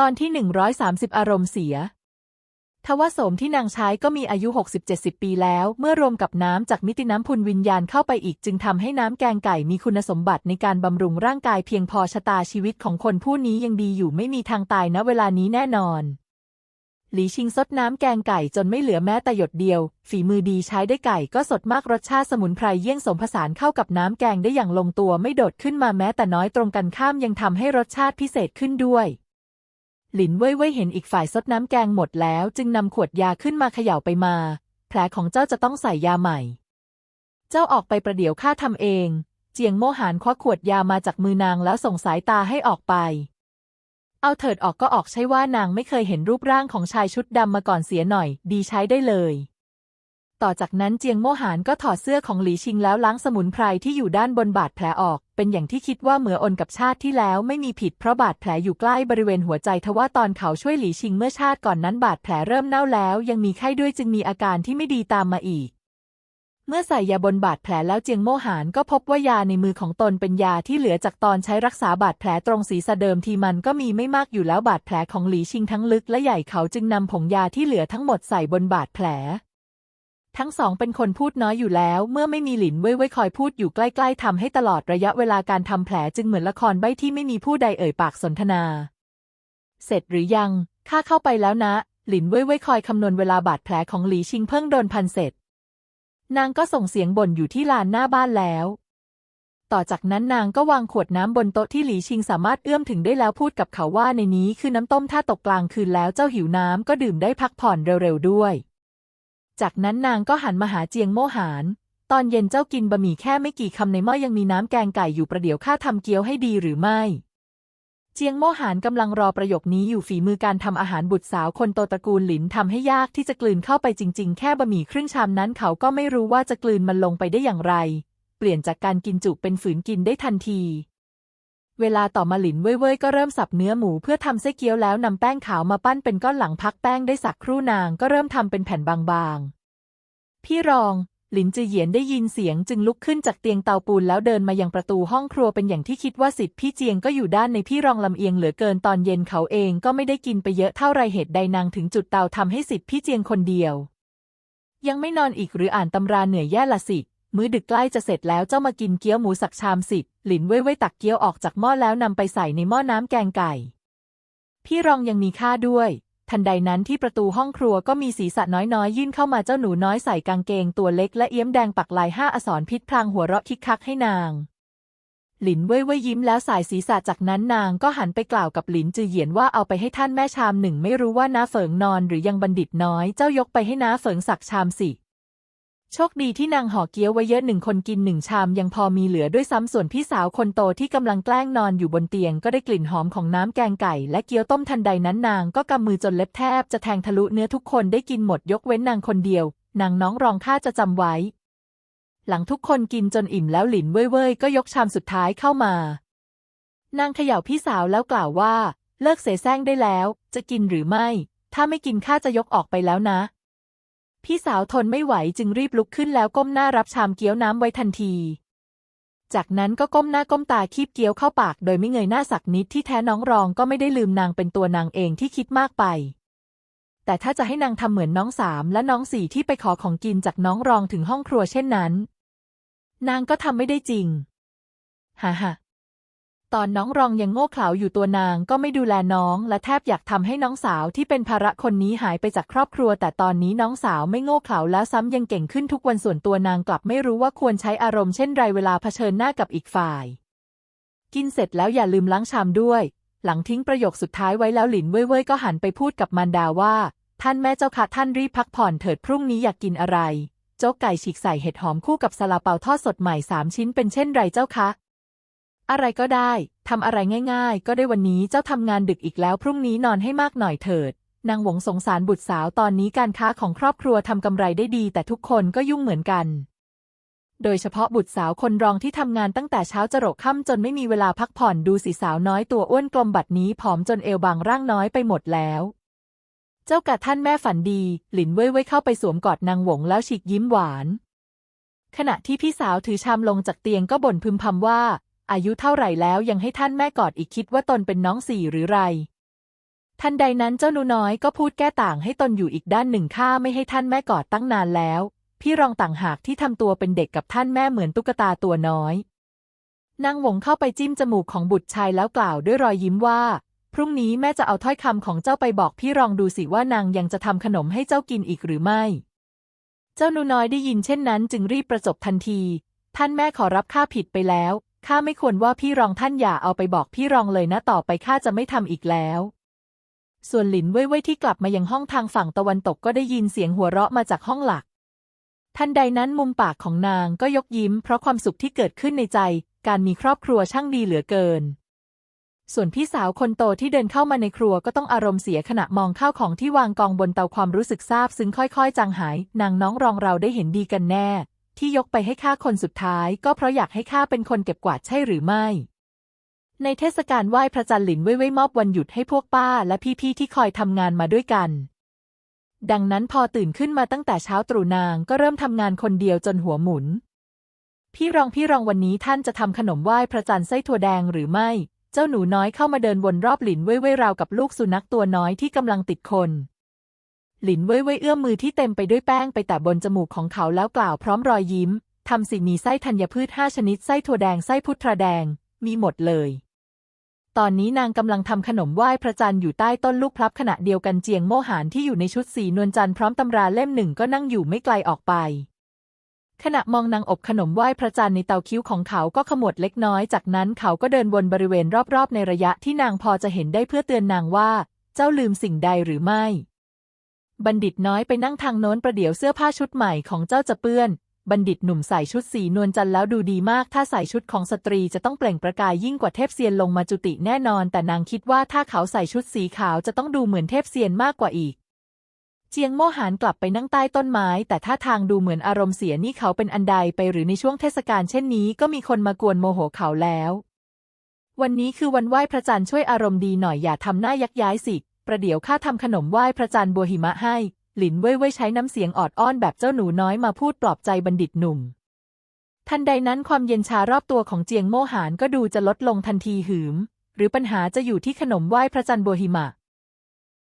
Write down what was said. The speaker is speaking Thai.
ตอนที่ 130 อารมณ์เสีย ทว่าโสมที่นางใช้ก็มีอายุ 60-70 ปีแล้ว เมื่อรวมกับน้ำจากมิติน้ำพุนวิญญาณเข้าไปอีกจึงทำให้น้ำแกงไก่มีคุณสมบัติในการบำรุงร่างกายเพียงพอชะตาชีวิตของคนผู้นี้ยังดีอยู่ไม่มีทางตายณเวลานี้แน่นอน หลีชิงซดน้ำแกงไก่จนไม่เหลือแม้แต่หยดเดียว ฝีมือดีใช้ได้ไก่ก็สดมากรสชาติสมุนไพรเยี่ยงสมผสานเข้ากับน้ำแกงได้อย่างลงตัวไม่โดดขึ้นมาแม้แต่น้อยตรงกันข้ามยังทำให้รสชาติพิเศษขึ้นด้วย หลินเว่ยเว่ยเห็นอีกฝ่ายซดน้ำแกงหมดแล้วจึงนำขวดยาขึ้นมาเขย่าไปมา แผลของเจ้าจะต้องใส่ยาใหม่ เจ้าออกไปประเดี๋ยวข้าทำเอง เจียงโมหานควักขวดยามาจากมือนางแล้วส่งสายตาให้ออกไป เอาเถิดออกก็ออกใช่ว่านางไม่เคยเห็นรูปร่างของชายชุดดำมาก่อนเสียหน่อย ดีใช้ได้เลย ต่อจากนั้นเจียงโมหานก็ถอดเสื้อของหลีชิงแล้วล้างสมุนไพรที่อยู่ด้านบนบาดแผลออก เป็นอย่างที่คิดว่าเหมืออนกับชาติที่แล้วไม่มีผิดเพราะบาดแผลอยู่ใกล้บริเวณหัวใจทว่าตอนเขาช่วยหลีชิงเมื่อชาติก่อนนั้นบาดแผลเริ่มเน่าแล้ว ยังมีไข้ด้วยจึงมีอาการที่ไม่ดีตามมาอีก เมื่อใส่ยาบนบาดแผลแล้วเจียงโมหานก็พบว่ายาในมือของตนเป็นยาที่เหลือจากตอนใช้รักษาบาดแผลตรงศีรษะเดิมทีมันก็มีไม่มากอยู่แล้วบาดแผลของหลีชิงทั้งลึกและใหญ่เขาจึงนำผงยาที่เหลือทั้งหมดใส่บนบาดแผล ทั้งสองเป็นคนพูดน้อยอยู่แล้ว เมื่อไม่มีหลินเว่ยเว่ยคอยพูดอยู่ใกล้ๆทำให้ตลอดระยะเวลาการทำแผลจึงเหมือนละครใบ้ที่ไม่มีผู้ใดเอ่ยปากสนทนา เสร็จหรือยังข้าเข้าไปแล้วนะ หลินเว่ยเว่ยคอยคำนวณเวลาบาดแผลของหลีชิงเพิ่งโดนพันเสร็จ นางก็ส่งเสียงบ่นอยู่ที่ลานหน้าบ้านแล้ว ต่อจากนั้นนางก็วางขวดน้ำบนโต๊ะที่หลีชิงสามารถเอื้อมถึงได้แล้วพูดกับเขาว่าในนี้คือน้ำต้มถ้าตกกลางคืนแล้วเจ้าหิวน้ำก็ดื่มได้พักผ่อนเร็วๆด้วย จากนั้นนางก็หันมาหาเจียงโมหาน ตอนเย็นเจ้ากินบะหมี่แค่ไม่กี่คำในหม้อยังมีน้ำแกงไก่อยู่ประเดี๋ยวข้าทำเกี๊ยวให้ดีหรือไม่ เจียงโมหานกำลังรอประโยคนี้อยู่ฝีมือการทำอาหารบุตรสาวคนโตตระกูลหลินทำให้ยากที่จะกลืนเข้าไปจริง ๆ แค่บะหมี่ครึ่งชามนั้นเขาก็ไม่รู้ว่าจะกลืนมันลงไปได้อย่างไร เปลี่ยนจากการกินจุเป็นฝืนกินได้ทันที เวลาต่อมาหลินเว่ยๆก็เริ่มสับเนื้อหมูเพื่อทำไส้เกี๊ยวแล้วนำแป้งขาวมาปั้นเป็นก้อนหลังพักแป้งได้สักครู่นางก็เริ่มทำเป็นแผ่นบางๆ พี่รองหลินจือเหยียนได้ยินเสียงจึงลุกขึ้นจากเตียงเตาปูนแล้วเดินมายังประตูห้องครัวเป็นอย่างที่คิดว่าสิทธิ์พี่เจียงก็อยู่ด้านในพี่รองลำเอียงเหลือเกินตอนเย็นเขาเองก็ไม่ได้กินไปเยอะเท่าไรเหตุใดนางถึงจุดเตาทำให้สิทธิ์พี่เจียงคนเดียว ยังไม่นอนอีกหรืออ่านตำราเหนื่อยแย่ละสิ มื้อดึกใกล้จะเสร็จแล้วเจ้ามากินเกี๊ยวหมูสักชามสิหลินเว่ยเว่ยตักเกี๊ยวออกจากหม้อแล้วนำไปใส่ในหม้อน้ำแกงไก่ พี่รองยังมีข้าด้วย ทันใดนั้นที่ประตูห้องครัวก็มีศีรษะน้อยๆ ยื่นเข้ามาเจ้าหนูน้อยใส่กางเกงตัวเล็กและเอี้ยมแดงปักลายห้าอสรพิษพลางหัวเราะคิกคักให้นาง หลินเว่ยเว่ยยิ้มแล้วสายศีรษะจากนั้นนางก็หันไปกล่าวกับหลินจือเหยียนว่าเอาไปให้ท่านแม่ชามหนึ่งไม่รู้ว่าน้าเฝิงนอนหรือยังบัณฑิตน้อยเจ้ายกไปให้น้าเฝิงสักชามสิ โชคดีที่นางห่อเกี๊ยวไว้เยอะหนึ่งคนกินหนึ่งชามยังพอมีเหลือด้วยซ้ำส่วนพี่สาวคนโตที่กำลังแกล้งนอนอยู่บนเตียงก็ได้กลิ่นหอมของน้ำแกงไก่และเกี๊ยวต้มทันใดนั้นนางก็กำมือจนเล็บแทบจะแทงทะลุเนื้อทุกคนได้กินหมดยกเว้นนางคนเดียว นางน้องรองข้าจะจำไว้ หลังทุกคนกินจนอิ่มแล้วหลินเว่ยเว่ยก็ยกชามสุดท้ายเข้ามานางเขย่าพี่สาวแล้วกล่าวว่า เลิกเสแสร้งได้แล้ว จะกินหรือไม่ ถ้าไม่กินข้าจะยกออกไปแล้วนะ พี่สาวทนไม่ไหวจึงรีบลุกขึ้นแล้วก้มหน้ารับชามเกี๊ยวน้ำไว้ทันที จากนั้นก็ก้มหน้าก้มตาคีบเกี๊ยวเข้าปากโดยไม่เงยหน้าสักนิดที่แท้น้องรองก็ไม่ได้ลืมนางเป็นตัวนางเองที่คิดมากไป แต่ถ้าจะให้นางทำเหมือนน้องสามและน้องสี่ที่ไปขอของกินจากน้องรองถึงห้องครัวเช่นนั้น นางก็ทำไม่ได้จริง ฮ่าฮ่า ตอนน้องรองยังโง่เขลาอยู่ตัวนางก็ไม่ดูแลน้องและแทบอยากทำให้น้องสาวที่เป็นภาระคนนี้หายไปจากครอบครัว แต่ตอนนี้น้องสาวไม่โง่เขลาแล้วซ้ำยังเก่งขึ้นทุกวันส่วนตัวนางกลับไม่รู้ว่าควรใช้อารมณ์เช่นไรเวลาเผชิญหน้ากับอีกฝ่าย กินเสร็จแล้วอย่าลืมล้างชามด้วย หลังทิ้งประโยคสุดท้ายไว้แล้วหลินเว่ยเว่ยก็หันไปพูดกับมารดาว่า ท่านแม่เจ้าค่ะท่านรีบพักผ่อนเถิดพรุ่งนี้อยากกินอะไร โจ๊กไก่ฉีกใส่เห็ดหอมคู่กับซาลาเปาทอดสดใหม่สามชิ้นเป็นเช่นไรเจ้าคะ อะไรก็ได้ทำอะไรง่ายๆ ก็ได้วันนี้เจ้าทำงานดึกอีกแล้วพรุ่งนี้นอนให้มากหน่อยเถิด นางหวงสงสารบุตรสาวตอนนี้การค้าของครอบครัวทำกำไรได้ดี แต่ทุกคนก็ยุ่งเหมือนกัน โดยเฉพาะบุตรสาวคนรองที่ทำงานตั้งแต่เช้าจรดค่ำจนไม่มีเวลาพักผ่อนดูสิสาวน้อยตัวอ้วนกลมบัดนี้ผอมจนเอวบางร่างน้อยไปหมดแล้วเจ้ากะท่านแม่ฝันดี หลินเว่ยเว่ยเข้าไปสวมกอดนางหวงแล้วฉีกยิ้มหวาน ขณะที่พี่สาวถือชามลงจากเตียงก็บ่นพึมพำว่า อายุเท่าไหร่แล้วยังให้ท่านแม่กอดอีกคิดว่าตนเป็นน้องสี่หรือไร ทันใดนั้นเจ้าหนูน้อยก็พูดแก้ต่างให้ตนอยู่อีกด้านหนึ่งข้าไม่ให้ท่านแม่กอดตั้งนานแล้ว พี่รองต่างหากที่ทำตัวเป็นเด็กกับท่านแม่เหมือนตุ๊กตาตัวน้อยนางหวงเข้าไปจิ้มจมูกของบุตรชายแล้วกล่าวด้วยรอยยิ้มว่า พรุ่งนี้แม่จะเอาถ้อยคำของเจ้าไปบอกพี่รองดูสิว่านางยังจะทำขนมให้เจ้ากินอีกหรือไม่ เจ้าหนูน้อยได้ยินเช่นนั้นจึงรีบประจบทันที ท่านแม่ขอรับข้าผิดไปแล้ว ข้าไม่ควรว่าพี่รองท่านอย่าเอาไปบอกพี่รองเลยนะต่อไปข้าจะไม่ทำอีกแล้ว ส่วนหลินเว่ยเว่ยที่กลับมายังห้องทางฝั่งตะวันตกก็ได้ยินเสียงหัวเราะมาจากห้องหลัก ทันใดนั้นมุมปากของนางก็ยกยิ้ม เพราะความสุขที่เกิดขึ้นในใจ การมีครอบครัวช่างดีเหลือเกิน ส่วนพี่สาวคนโตที่เดินเข้ามาในครัวก็ต้องอารมณ์เสียขณะมองข้าวของที่วางกองบนเตาความรู้สึกซาบซึ้งค่อย ๆ จางหาย นางน้องรองเราได้เห็นดีกันแน่ ที่ยกไปให้ข้าคนสุดท้าย ก็เพราะอยากให้ข้าเป็นคนเก็บกวาดใช่หรือไม่ ในเทศกาลไหว้พระจันทร์หลินเว่ยเว่ยมอบวันหยุดให้พวกป้าและพี่ๆที่คอยทำงานมาด้วยกัน ดังนั้นพอตื่นขึ้นมาตั้งแต่เช้าตรู่นางก็เริ่มทำงานคนเดียวจนหัวหมุน พี่รองพี่รองวันนี้ท่านจะทำขนมไหว้พระจันทร์ไส้ถั่วแดงหรือไม่ เจ้าหนูน้อยเข้ามาเดินวนรอบหลินเว่ยเว่ยราวกับลูกสุนัขตัวน้อยที่กำลังติดคน หลินเว่ยเว่ยเอื้อมมือที่เต็มไปด้วยแป้งไปแต่บนจมูกของเขาแล้วกล่าวพร้อมรอยยิ้ม ทำสิมีไส้ธัญพืชห้าชนิดไส้ถั่วแดงไส้พุทราแดง มีหมดเลย ตอนนี้นางกำลังทำขนมไหว้พระจันทร์อยู่ใต้ต้นลูกพลับขณะเดียวกันเจียงโมหานที่อยู่ในชุดสีนวลจันทร์พร้อมตำราเล่มหนึ่งก็นั่งอยู่ไม่ไกลออกไป ขณะมองนางอบขนมไหว้พระจันทร์ในเตาคิ้วของเขาก็ขมวดเล็กน้อย จากนั้นเขาก็เดินวนบริเวณรอบๆ ในระยะที่นางพอจะเห็นได้เพื่อเตือนนางว่า เจ้าลืมสิ่งใดหรือไม่ บัณฑิตน้อยไปนั่งทางโน้นประเดี๋ยวเสื้อผ้าชุดใหม่ของเจ้าจะเปื้อน บัณฑิตหนุ่มใส่ชุดสีนวลจันทร์แล้วดูดีมาก ถ้าใส่ชุดของสตรีจะต้องเปล่งประกายยิ่งกว่าเทพเซียนลงมาจุติแน่นอน แต่นางคิดว่าถ้าเขาใส่ชุดสีขาวจะต้องดูเหมือนเทพเซียนมากกว่าอีก เจียงโมหานกลับไปนั่งใต้ต้นไม้ แต่ท่าทางดูเหมือนอารมณ์เสียนี่เขาเป็นอันใดไปหรือในช่วงเทศกาลเช่นนี้ก็มีคนมากวนโมโหเขาแล้ว วันนี้คือวันไหว้พระจันทร์ช่วยอารมณ์ดีหน่อยอย่าทำหน้ายักย้ายสิ ประเดี๋ยวข้าทำขนมไหว้พระจันทร์บัวหิมะให้ หลินเว่ยเว่ยใช้น้ำเสียงออดอ้อนแบบเจ้าหนูน้อยมาพูดปลอบใจบัณฑิตหนุ่ม ทันใดนั้นความเย็นชารอบตัวของเจียงโมหานก็ดูจะลดลงทันทีหืม หรือปัญหาจะอยู่ที่ขนมไหว้พระจันทร์บัวหิมะ